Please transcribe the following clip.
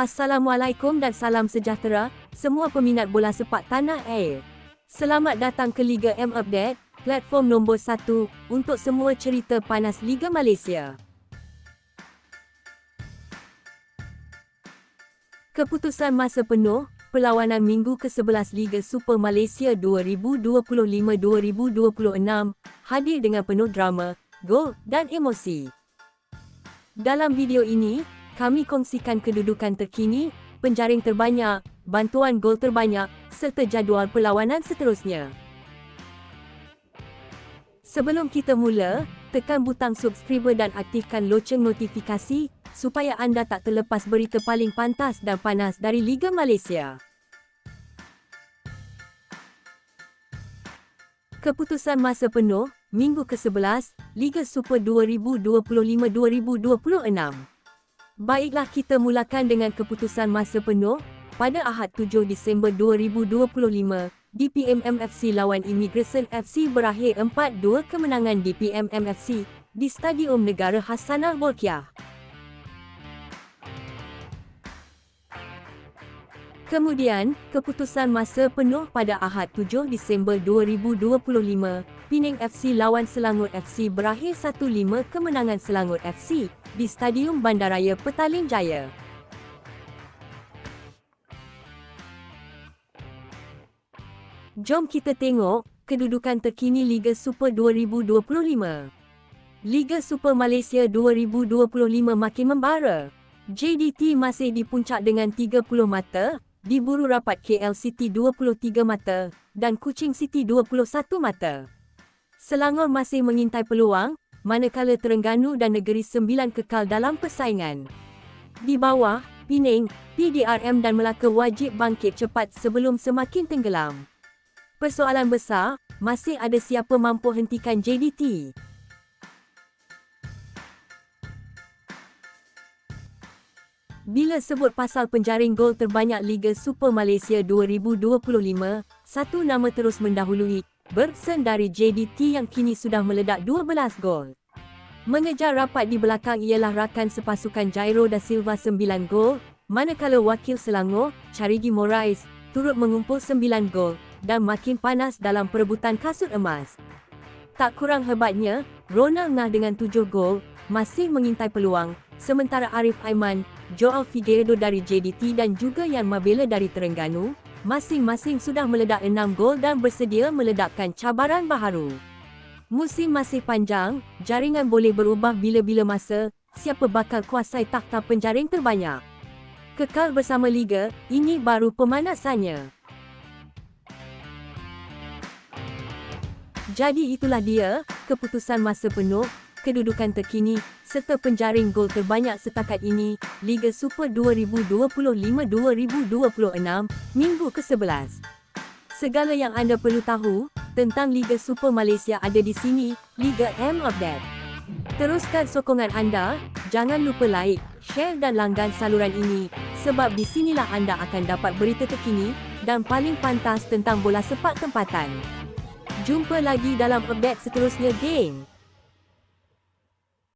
Assalamualaikum dan salam sejahtera, semua peminat bola sepak tanah air. Selamat datang ke Liga M Update, platform nombor 1 untuk semua cerita panas Liga Malaysia. Keputusan masa penuh, perlawanan minggu ke-11 Liga Super Malaysia 2025-2026 hadir dengan penuh drama, gol dan emosi. Dalam video ini, kami kongsikan kedudukan terkini, penjaring terbanyak, bantuan gol terbanyak serta jadual perlawanan seterusnya. Sebelum kita mula, tekan butang subscribe dan aktifkan loceng notifikasi supaya anda tak terlepas berita paling pantas dan panas dari Liga Malaysia. Keputusan masa penuh, minggu ke-11, Liga Super 2025-2026. Baiklah kita mulakan dengan keputusan masa penuh pada Ahad 7 Disember 2025 DPM FC lawan Immigration FC berakhir 4-2 kemenangan DPM FC di Stadium Negara Hassanah Bolkiah. Kemudian, keputusan masa penuh pada Ahad 7 Disember 2025, Penang FC lawan Selangor FC berakhir 1-5 kemenangan Selangor FC di Stadium Bandaraya Petaling Jaya. Jom kita tengok kedudukan terkini Liga Super 2025. Liga Super Malaysia 2025 makin membara. JDT masih di puncak dengan 30 mata, diburu rapat KL City 23 mata dan Kuching City 21 mata. Selangor masih mengintai peluang manakala Terengganu dan Negeri Sembilan kekal dalam persaingan. Di bawah, Penang, PDRM dan Melaka wajib bangkit cepat sebelum semakin tenggelam. Persoalan besar, masih ada siapa mampu hentikan JDT? Bila sebut pasal penjaring gol terbanyak Liga Super Malaysia 2025, satu nama terus mendahului, Bergson dari JDT yang kini sudah meledak 12 gol. Mengejar rapat di belakang ialah rakan sepasukan Jairo da Silva 9 gol, manakala wakil Selangor, Charigi Morais, turut mengumpul 9 gol dan makin panas dalam perebutan kasut emas. Tak kurang hebatnya, Ronald Ngah dengan 7 gol masih mengintai peluang, sementara Arif Aiman, Joel Figueiredo dari JDT dan juga Yan Mabela dari Terengganu, masing-masing sudah meledak 6 gol dan bersedia meledakkan cabaran baharu. Musim masih panjang, jaringan boleh berubah bila-bila masa, siapa bakal kuasai takhta penjaring terbanyak. Kekal bersama Liga, ini baru pemanasannya. Jadi itulah dia, keputusan masa penuh, kedudukan terkini serta penjaring gol terbanyak setakat ini Liga Super 2025-2026 minggu ke-11. Segala yang anda perlu tahu tentang Liga Super Malaysia ada di sini, Liga M That. Teruskan sokongan anda, jangan lupa like, share dan langgan saluran ini sebab di sinilah anda akan dapat berita terkini dan paling pantas tentang bola sepak tempatan. Jumpa lagi dalam update seterusnya, geng.